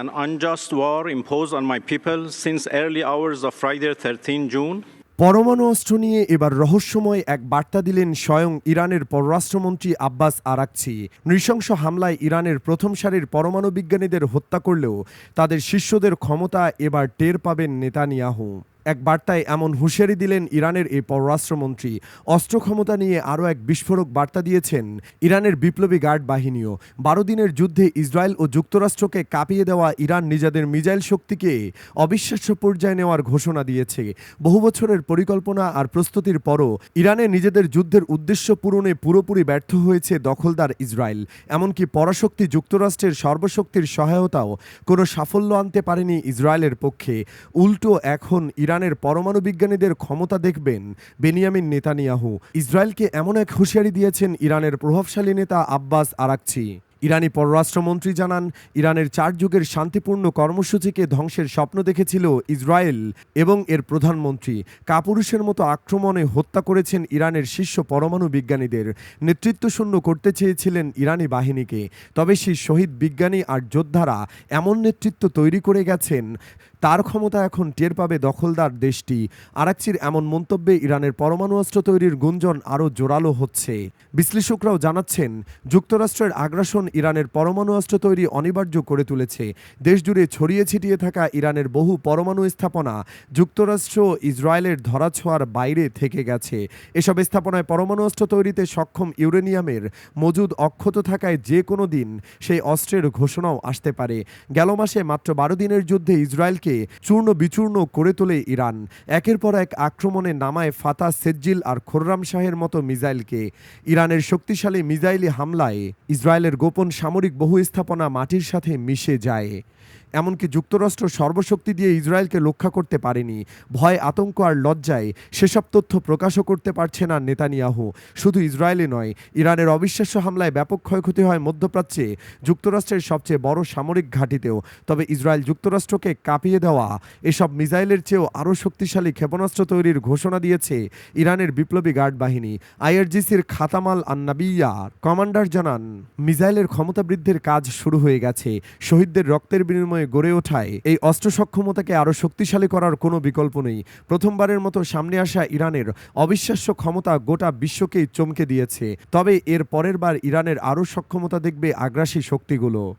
An unjust war imposed on my people since early hours of Friday 13 June. পরমাণু অস্ত্র নিয়ে এবার রহস্যময় এক বার্তা দিলেন স্বয়ং ইরানের পররাষ্ট্রমন্ত্রী আব্বাস আরাকছি নৃশংস হামলায় ইরানের প্রথম সারির পরমাণু বিজ্ঞানীদের হত্যা করলেও তাদের শিষ্যদের ক্ষমতা এবার টের পাবেন নেতানিয়াহু। এক বার্তায় এমন হুঁশিয়ারি দিলেন ইরানের এই পররাষ্ট্রমন্ত্রী। অস্ত্র ক্ষমতা নিয়ে আরও এক বিস্ফোরক বার্তা দিয়েছেন ইরানের বিপ্লবী গার্ড বাহিনীও। বারো দিনের যুদ্ধে ইসরায়েল ও যুক্তরাষ্ট্রকে কাঁপিয়ে দেওয়া ইরান নিজেদের মিজাইল শক্তিকে অবিশ্বাস্য পর্যায়ে নেওয়ার ঘোষণা দিয়েছে। বহু বছরের পরিকল্পনা আর প্রস্তুতির পরও ইরানে নিজেদের যুদ্ধের উদ্দেশ্য পূরণে পুরোপুরি ব্যর্থ হয়েছে দখলদার ইসরায়েল। এমনকি পরাশক্তি যুক্তরাষ্ট্রের সর্বশক্তির সহায়তাও কোনো সাফল্য আনতে পারেনি ইসরায়েলের পক্ষে। উল্টো এখন ইরানের পরমাণু বিজ্ঞানীদের ক্ষমতা দেখবেন বেনিয়ামিন নেতানিয়াহু। ইসরায়েলকে এমন এক হুঁশিয়ারি দিয়েছেন ইরানের প্রভাবশালী নেতা আব্বাস আরাকচি। ইরানি পররাষ্ট্রমন্ত্রী জানান, ইরানের চার যুগের শান্তিপূর্ণ কর্মসূচিকে ধ্বংসের স্বপ্ন দেখেছিল ইসরায়েল এবং এর প্রধানমন্ত্রী। কাপুরুষের মতো আক্রমণে হত্যা করেছেন ইরানের শীর্ষ পরমাণু বিজ্ঞানীদের। নেতৃত্ব শূন্য করতে চেয়েছিলেন ইরানি বাহিনীকে। তবে সেই শহীদ বিজ্ঞানী আর যোদ্ধারা এমন নেতৃত্ব তৈরি করে গেছেন তার ক্ষমতা এখন টের পাবে দখলদার দেশটি। আরাকচির এমন মন্তব্যে ইরানের পরমাণু অস্ত্র তৈরির গুঞ্জন আরও জোরালো হচ্ছে। বিশ্লেষকরাও জানাচ্ছেন, যুক্তরাষ্ট্রের আগ্রাসন ইরানের পরমাণু অস্ত্র তৈরি অনিবার্য করে তুলেছে। দেশজুড়ে ছড়িয়ে ছিটিয়ে থাকা ইরানের বহু পরমাণু স্থাপনা যুক্তরাষ্ট্র ইসরায়েলের ধরাছোঁয়ার বাইরে থেকে গেছে। এসব স্থাপনায় পরমাণু অস্ত্র তৈরিতে সক্ষম ইউরেনিয়ামের মজুদ অক্ষত থাকায় যে কোনো দিন সেই অস্ত্রের ঘোষণাও আসতে পারে। গেল মাসে মাত্র বারো দিনের যুদ্ধে ইসরায়েলকে চূর্ণ বিচূর্ণ করে তোলে ইরান। একের পর এক আক্রমণে নামায় ফাতা, সেজ্জিল আর খোর্রাম শাহের মতো মিজাইলকে ইরানের শক্তিশালী মিজাইলি হামলায় ইসরায়েলের গোপন সামরিক বহু স্থাপনা মাটির সাথে মিশে যায়। এমনকি যুক্তরাষ্ট্র সর্বশক্তি দিয়ে ইসরায়েলকে রক্ষা করতে পারেনি। ভয়, আতঙ্ক আর লজ্জায় সেসব তথ্য প্রকাশও করতে পারছে না নেতানিয়াহু। শুধু ইসরায়েলে নয়, ইরানের অবিশ্বাস্য হামলায় ব্যাপক ক্ষয়ক্ষতি হয় মধ্যপ্রাচ্যে, যুক্তরাষ্ট্রের সবচেয়ে বড় সামরিক ঘাঁটিতেও। তবে ইসরায়েল যুক্তরাষ্ট্রকে কাঁপিয়ে দেওয়া, এসব মিসাইলের চেয়েও আরও শক্তিশালী ক্ষেপণাস্ত্র তৈরির ঘোষণা দিয়েছে ইরানের বিপ্লবী গার্ড বাহিনী। আইআরজিসির খাতামাল আন্নাবিয়া কমান্ডার জানান, মিসাইলের ক্ষমতা বৃদ্ধির কাজ শুরু হয়ে গেছে। শহীদদের রক্তের বিনিময়ে গড়ে ওঠায়। এই অস্ত্র সক্ষমতাকে আরও শক্তিশালী করার কোনো বিকল্প নেই। প্রথমবারের মতো সামনে আসা ইরানের অবিশ্বাস্য ক্ষমতা গোটা বিশ্বকেই চমকে দিয়েছে। তবে এর পরের বার ইরানের আরও সক্ষমতা দেখবে আগ্রাসী শক্তিগুলো।